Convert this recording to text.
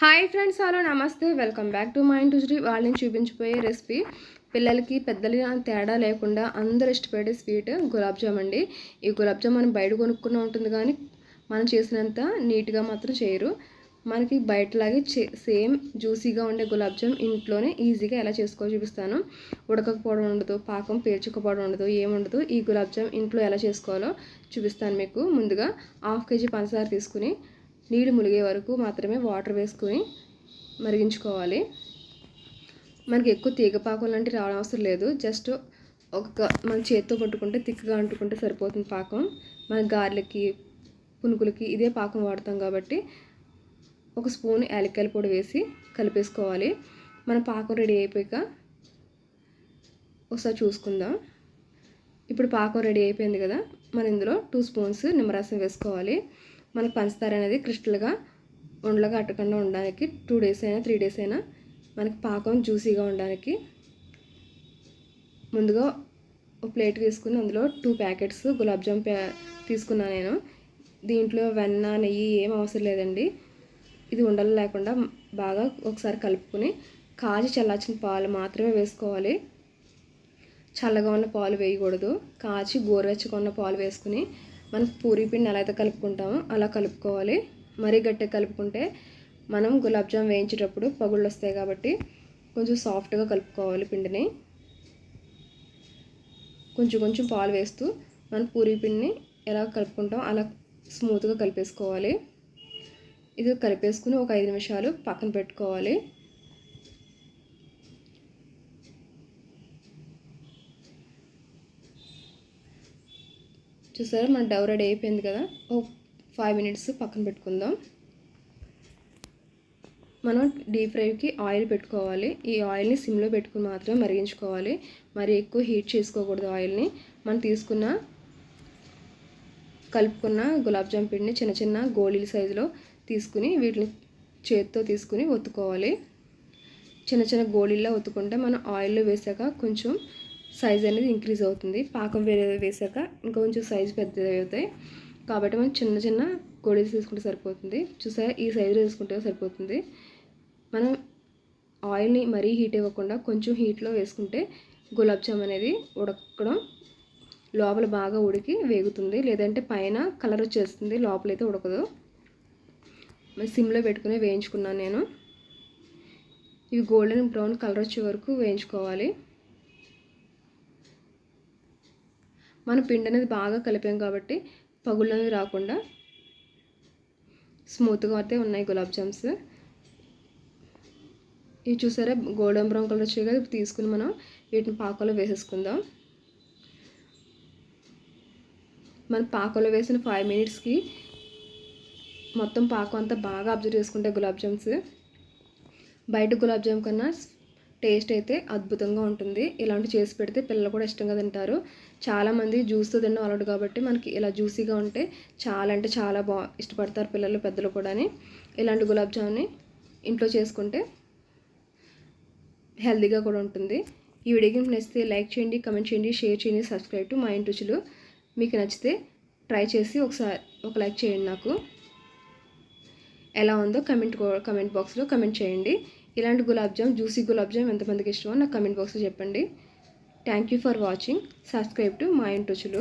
Hi friends hello నమస్తే. Welcome back to my to Sri వాళ్ళని చూపించిపోయే రెసిపీ. పిల్లలకి పెద్దలకి తేడా లేకుండా అందరు ఇష్టపడే స్వీట్ గులాబ్ జామ్ అండి. ఈ గులాబ్ జామ్ మనం బయట కొనుక్కున్న ఉంటుంది కానీ మనం చేసినంత నీట్గా మాత్రం చేయరు. మనకి బయటలాగే సేమ్ జ్యూసీగా ఉండే గులాబ్ జామ్ ఇంట్లోనే ఈజీగా ఎలా చేసుకోవాలో చూపిస్తాను. ఉడకకపోవడం ఉండదు పాకం పేర్చుకోవడం ఉండదు ఏముండదు ఈ గులాబ్ జామ్ ఇంట్లో ఎలా చేసుకోవాలో చూపిస్తాను మీకు. ముందుగా హాఫ్ కేజీ పంచదార తీసుకుని నీళ్ళు ములిగే వరకు మాత్రమే వాటర్ వేసుకొని మరిగించుకోవాలి. మనకి ఎక్కువ తీగపాకం లాంటివి రావడం అవసరం లేదు. జస్ట్ ఒక మన చేత్తో పట్టుకుంటే తిక్కగా అంటుకుంటే సరిపోతుంది పాకం. మన గారెలకి పునుకులకి ఇదే పాకం వాడతాం కాబట్టి ఒక స్పూన్ యాలక్కాయల పొడి వేసి కలిపేసుకోవాలి. మన పాకం రెడీ అయిపోయాక ఒకసారి చూసుకుందాం. ఇప్పుడు పాకం రెడీ అయిపోయింది కదా మన ఇందులో టూ స్పూన్స్ నిమ్మరసం వేసుకోవాలి. మనకు పంచదార అనేది క్రిస్టల్గా ఉండలుగా అట్టకుండా ఉండడానికి టూ డేస్ అయినా త్రీ డేస్ అయినా మనకి పాకం జ్యూసీగా ఉండడానికి ముందుగా ఒక ప్లేట్ తీసుకుని అందులో టూ ప్యాకెట్స్ గులాబ్ జామ్ ప్యా తీసుకున్నాను నేను. దీంట్లో వెన్న నెయ్యి ఏం అవసరం లేదండి. ఇది ఉండలు లేకుండా బాగా ఒకసారి కలుపుకొని కాచి చల్లార్చిన పాలు మాత్రమే వేసుకోవాలి. చల్లగా ఉన్న పాలు వేయకూడదు. కాచి గోరువెచ్చగా ఉన్న పాలు వేసుకుని మనం పూరి పిండి ఎలా అయితే కలుపుకుంటామో అలా కలుపుకోవాలి. మరీ గట్టిగా కలుపుకుంటే మనం గులాబ్జామ్ వేయించేటప్పుడు పగుళ్ళు వస్తాయి కాబట్టి కొంచెం సాఫ్ట్గా కలుపుకోవాలి పిండిని. కొంచెం కొంచెం పాలు వేస్తూ మనం పూరి పిండిని ఎలా కలుపుకుంటాం అలా స్మూత్గా కలిపేసుకోవాలి. ఇది కలిపేసుకుని ఒక ఐదు నిమిషాలు పక్కన పెట్టుకోవాలి. చూసారా? మన డవ్ రెడీ అయిపోయింది కదా? ఓ ఫైవ్ మినిట్స్ పక్కన పెట్టుకుందాం. మనం డీప్ ఫ్రైకి ఆయిల్ పెట్టుకోవాలి. ఈ ఆయిల్ని సిమ్లో పెట్టుకుని మాత్రమే మరిగించుకోవాలి. మరి ఎక్కువ హీట్ చేసుకోకూడదు ఆయిల్ని. మనం తీసుకున్న కలుపుకున్న గులాబ్ జామ్ పిండిని చిన్న చిన్న గోళీల సైజులో తీసుకుని వీటిని చేతితో తీసుకుని ఒత్తుకోవాలి. చిన్న చిన్న గోళీల్లో ఒత్తుకుంటే మనం ఆయిల్లో వేసాక కొంచెం సైజ్ అనేది ఇంక్రీజ్ అవుతుంది. పాకం వేరే వేసాక ఇంకా కొంచెం సైజ్ పెద్దది అవుతాయి. కాబట్టి మనం చిన్న చిన్న గోడీలు తీసుకుంటే సరిపోతుంది. చూసారా? ఈ సైజులో తీసుకుంటే సరిపోతుంది. మనం ఆయిల్ని మరీ హీట్ ఇవ్వకుండా కొంచెం హీట్లో వేసుకుంటే గులాబ్ జామ్ అనేది ఉడకడం లోపల బాగా ఉడికి వేగుతుంది. లేదంటే పైన కలర్ వచ్చేస్తుంది. లోపలైతే ఉడకదు. సిమ్లో పెట్టుకుని వేయించుకున్నాను నేను. ఇవి గోల్డెన్ బ్రౌన్ కలర్ వచ్చే వరకు వేయించుకోవాలి. మనం పిండి అనేది బాగా కలిపాం కాబట్టి పగుళ్ళు అనేది రాకుండా స్మూత్గా అయితే ఉన్నాయి గులాబ్ జామ్స్. ఇవి చూసారా? గోల్డెన్ బ్రౌన్ కలర్ వచ్చాయి కదా తీసుకుని మనం వీటిని పాకలో వేసేసుకుందాం. మనం పాకలో వేసిన ఫైవ్ మినిట్స్కి మొత్తం పాకం అంతా బాగా అబ్జర్వ్ చేసుకుంటాయి గులాబ్ జామ్స్. బయట గులాబ్ జామ్ కన్నా టేస్ట్ అయితే అద్భుతంగా ఉంటుంది. ఇలాంటి చేసి పెడితే పిల్లలు కూడా ఇష్టంగా తింటారు. చాలామంది జ్యూస్తో తినడం అలవాటు కాబట్టి మనకి ఇలా జ్యూసీగా ఉంటే చాలా అంటే చాలా బా ఇష్టపడతారు పిల్లలు పెద్దలు కూడా ఇలాంటి గులాబ్ జామ్ని ఇంట్లో చేసుకుంటే హెల్తీగా కూడా ఉంటుంది. ఈ వీడియోకి నచ్చితే లైక్ చేయండి కమెంట్ చేయండి షేర్ చేయండి సబ్స్క్రైబ్ టు మా ఇంటి మీకు నచ్చితే ట్రై చేసి ఒకసారి ఒక లైక్ చేయండి నాకు. ఎలా ఉందో కమెంట్ కమెంట్ బాక్స్లో కమెంట్ చేయండి. ఇలాంటి గులాబ్ జామ్ జ్యూసీ గులాబ్ జామ్ ఎంతమందికి ఇష్టమో నాకు కమెంట్ బాక్స్లో చెప్పండి. Thank you for watching subscribe to మా ఇంటి రుచులు.